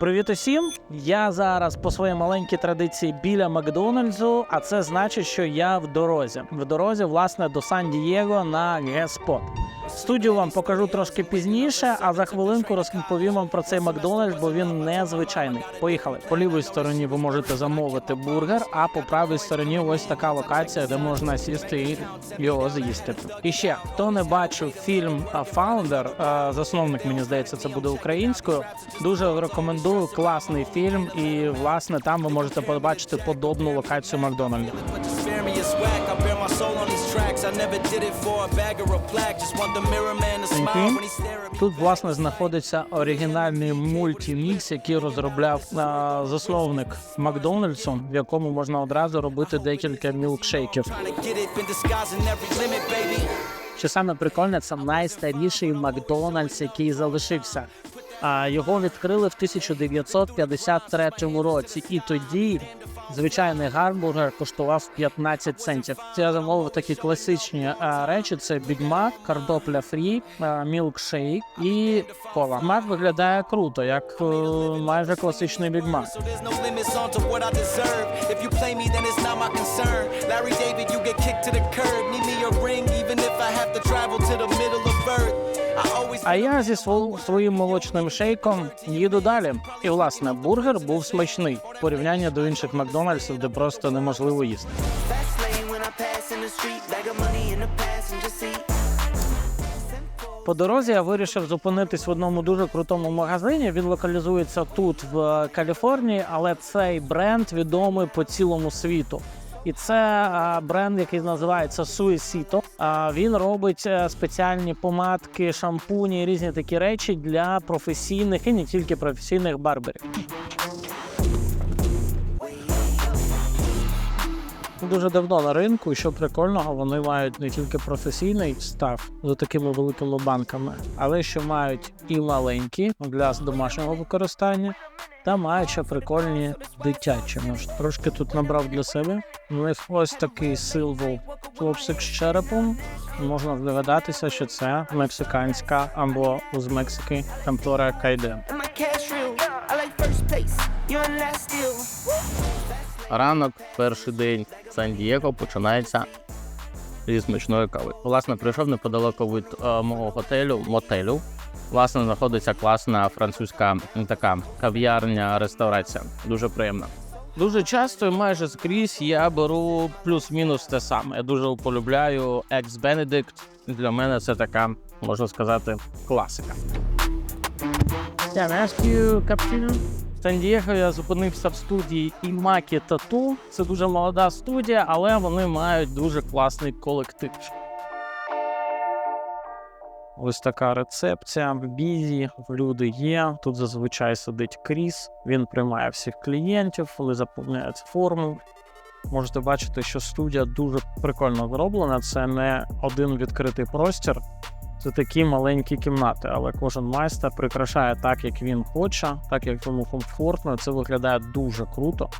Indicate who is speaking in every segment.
Speaker 1: Привіт усім! Я зараз по своїй маленькій традиції біля Макдональдсу, а це значить, що я в дорозі. В дорозі, власне, до Сан-Дієго на Геспот. Студію вам покажу трошки пізніше, а за хвилинку розповім вам про цей Макдональдс, бо він незвичайний. Поїхали. По лівій стороні ви можете замовити бургер, а по правій стороні ось така локація, де можна сісти і його з'їсти. І ще хто не бачив фільм а, засновник, мені здається, це буде українською. Дуже рекомендую класний фільм, і власне там ви можете побачити подобну локацію Макдональдів. Тут власне знаходиться оригінальний мультімікс, який розробляв а, засновник Макдональдсу, в якому можна одразу робити декілька мілкшейків. Що саме прикольне, це найстаріший Макдональдс, який залишився. А його відкрили в 1953 році, і тоді звичайний гамбургер коштував 15 центів. Це я замовив такі класичні речі: це бігмак, картопля фрі, мілкшейк і кола. Мак виглядає круто, як е, майже класичний бігмак.
Speaker 2: Larry David, you get kicked to the curb. Need me a ring, even if I have to travel to the middle of earth.
Speaker 1: А я зі сво- своїм молочним шейком їду далі. І власне бургер був смачний в порівнянні до інших Макдональдсів, де просто неможливо їсти. По дорозі я вирішив зупинитись в одному дуже крутому магазині. Він локалізується тут, в е, Каліфорнії, але цей бренд відомий по цілому світу. І це а, бренд, який називається Suicito. Він робить е, спеціальні помадки, шампуні, різні такі речі для професійних і не тільки професійних барберів. Дуже давно на ринку, і що прикольного, вони мають не тільки професійний став з такими великими банками, але ще мають і маленькі для домашнього використання, та мають ще прикольні дитячі. Може, трошки тут набрав для себе. У них ось такий силвол хлопчик з черепом. Можна здогадатися, що це мексиканська або з Мексики контора Кайде.
Speaker 3: Ранок, перший день Сан-Дієго починається зі смачної кави. Власне, прийшов неподалеку від е, мого готелю, мотелю. Власне, знаходиться класна французька така кав'ярня, реставрація. Дуже приємно. Дуже часто і майже скрізь я беру плюс-мінус те саме. Я дуже полюбляю екс Benedict. Для мене це така, можна сказати, класика.
Speaker 1: Cappuccino? Сан-Дієго я зупинився в студії Імакі Тату. Це дуже молода студія, але вони мають дуже класний колектив. Ось така рецепція. в Бізі, люди є. Тут зазвичай сидить Кріс. Він приймає всіх клієнтів, вони заповняють форму. Можете бачити, що студія дуже прикольно зроблена. Це не один відкритий простір, це такі маленькі кімнати, але кожен майстер прикрашає так, як він хоче, так як йому комфортно. Це виглядає дуже круто.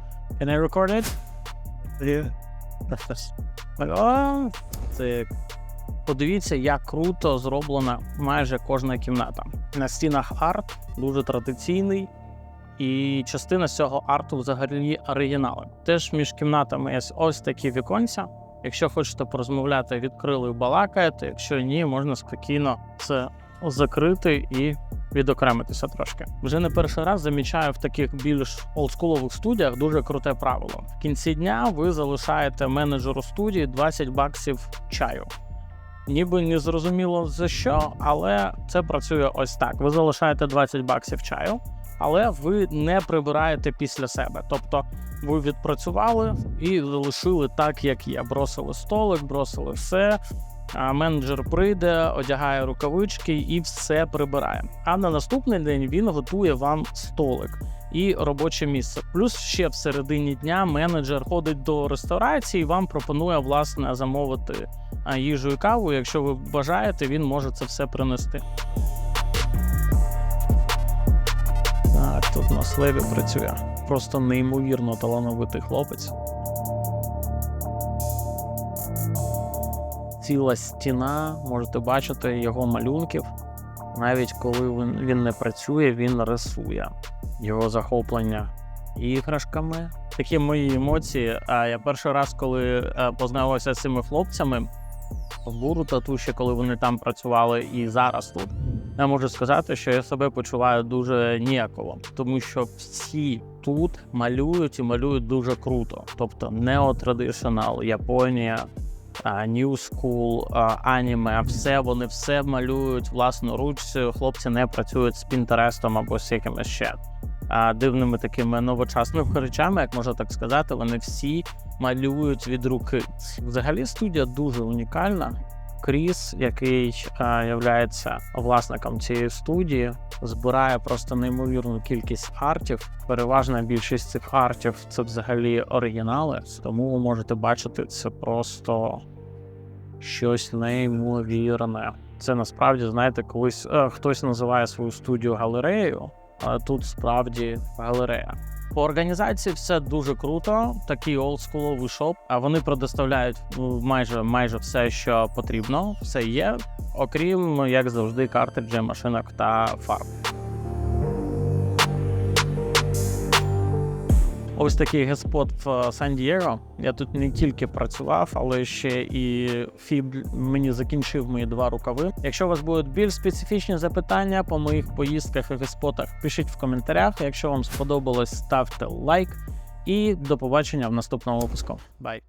Speaker 1: Can I record it? О, Це подивіться, як круто зроблена майже кожна кімната. На стінах арт дуже традиційний, і частина з цього арту взагалі оригінали. Теж між кімнатами є ось такі віконця. Якщо хочете порозмовляти, відкрили і балакаєте. Якщо ні, можна спокійно це закрити і відокремитися трошки. Вже не перший раз замічаю в таких більш олдскулових студіях дуже круте правило. В кінці дня ви залишаєте менеджеру студії 20 баксів чаю. Ніби не зрозуміло за що, але це працює ось так. Ви залишаєте 20 баксів чаю, але ви не прибираєте після себе. Тобто ви відпрацювали і залишили так, як є. Бросили столик, бросили все. А менеджер прийде, одягає рукавички і все прибирає. А на наступний день він готує вам столик і робоче місце. Плюс ще в середині дня менеджер ходить до реставрації і вам пропонує власне замовити їжу і каву. Якщо ви бажаєте, він може це все принести. Тут на сливі працює. Просто неймовірно талановитий хлопець. Ціла стіна, можете бачити його малюнків. Навіть коли він, не працює, він рисує. його захоплення іграшками. Такі мої емоції. А я перший раз, коли е, познайомився з цими хлопцями в Буру ще коли вони там працювали, і зараз тут. Я можу сказати, що я себе почуваю дуже ніяково, тому що всі тут малюють і малюють дуже круто. Тобто неотрадиціонал, Японія, New School, аніме, все вони все малюють власноруч. Хлопці не працюють з Пінтерестом або з якимось ще а, дивними такими новочасними речами, як можна так сказати. Вони всі малюють від руки. Взагалі студія дуже унікальна. Кріс, який е, являється власником цієї студії, збирає просто неймовірну кількість артів. Переважна більшість цих артів це взагалі оригінали, тому ви можете бачити це просто щось неймовірне. Це насправді, знаєте, колись е, хтось називає свою студію галереєю, тут справді галерея. По організації все дуже круто. Такий олдскуловий шоп. А вони предоставляють ну, майже майже все, що потрібно. Все є, окрім як завжди, картриджі, машинок та фарб. Ось такий геспот в Сан-Дієго. Я тут не тільки працював, але ще і фіб мені закінчив мої два рукави. Якщо у вас будуть більш специфічні запитання по моїх поїздках і геспотах, пишіть в коментарях. Якщо вам сподобалось, ставте лайк. І до побачення в наступному випуску. Бай!